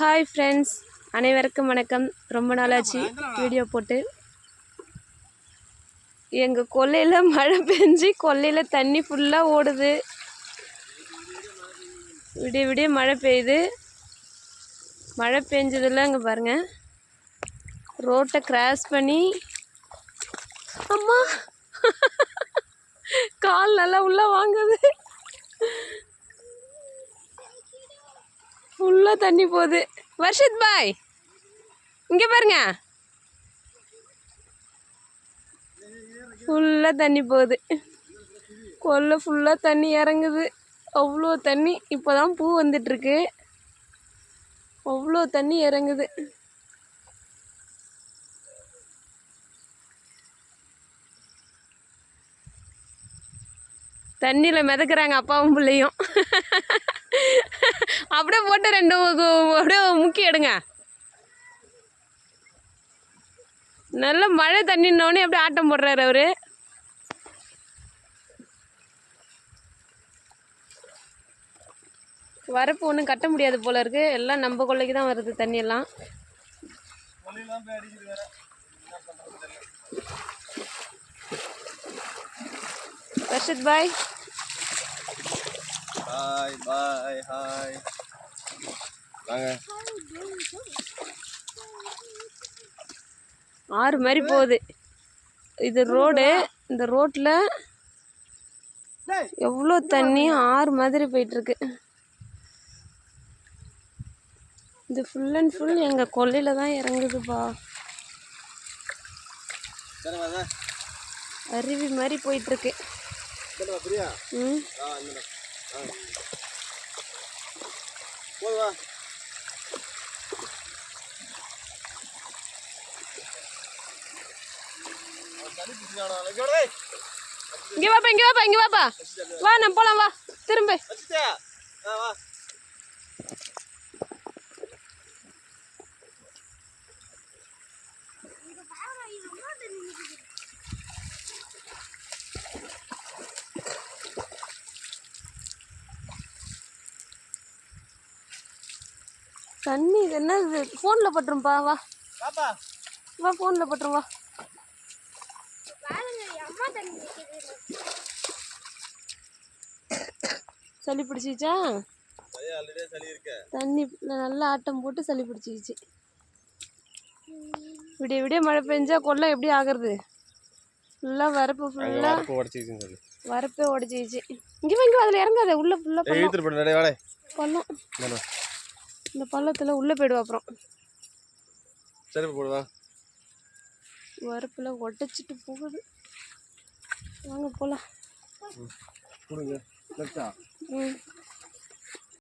Hi friends அனைவருக்கும் வணக்கம். ரொம்ப நாளாச்சு வீடியோ போட்டு. எங்கள் கொல்லையில் மழை பெஞ்சு கொல்லையில் தண்ணி ஃபுல்லாக ஓடுது. விடிய விடிய மழை பெய்யுது. மழை பெஞ்சதில் இங்கே பாருங்கள் ரோட்டை கிராஸ் பண்ணி அம்மா! கால் நல்லா உள்ளே வாங்குது. ஃபுல்லாக தண்ணி போகுது. வர்ஷித் பாய் இங்கே பாருங்க. ஃபுல்லாக தண்ணி போகுது. கொல்லை ஃபுல்லாக தண்ணி இறங்குது. அவ்வளோ தண்ணி இப்போ தான் பூ வந்துட்டுருக்கு. அவ்வளோ தண்ணி இறங்குது. தண்ணியில் மிதக்குறாங்க அப்பாவும் பிள்ளையும். அப்படியே போட்டு ரெண்டு அப்படியே முக்கி எடுங்க. நல்ல மழை தண்ணினோடனே அப்படியே ஆட்டம் போடுறாரு அவரு. வரப்பு ஒன்றும் கட்ட முடியாது போல இருக்கு. எல்லாம் நம்ம கொள்ளைக்கு தான் வருது தண்ணி எல்லாம் ரஷித் பாய். பாய் பாய் ஹாய். ஆறு மாதிரி போகுது. இது ரோடு இந்த ரோட்டில் எவ்வளோ தண்ணி? ஆறு மாதிரி போயிட்டுருக்கு. இது ஃபுல் அண்ட் ஃபுல் எங்கள் கொல்லையில் தான் இறங்குதுப்பா. அருவி மாதிரி போயிட்டுருக்கு. ம் ஆ இந்த வாங்க போய் வா தண்ணி பிடிச்சிக்கானா இங்கே வாப்பா இங்கே வாப்பா இங்கே வாப்பா. வா நம்ம போகலாம் வா. திரும்ப. தண்ணி இது என்ன இது ஃபோனில் பட்டுரும்பா வா. பாப்பா வா ஃபோனில் பட்டுரும் வா சளி பிடிச்சிச்சா தண்ணி நல்லா ஆட்டம் போட்டு சளி பிடிச்சிக்கிச்சு விடிய விடிய மழை பெஞ்சா கொல்லை எப்படி ஆகுறது? ஃபுல்லாக வரப்பு ஃபுல்லாக வரப்பு உடச்சிக்கிச்சு இங்கே வாங்கி அதில் இறங்காத உள்ளே ஃபுல்லாக வாடே. பள்ளம். இந்த பள்ளத்தில் உள்ளே போயிடுவா அப்புறம். சரி போடுவா வரப்பில் உடச்சிட்டு போகுது. வாங்க போகலாம் கொடுங்க. லெஃப்டா ம்.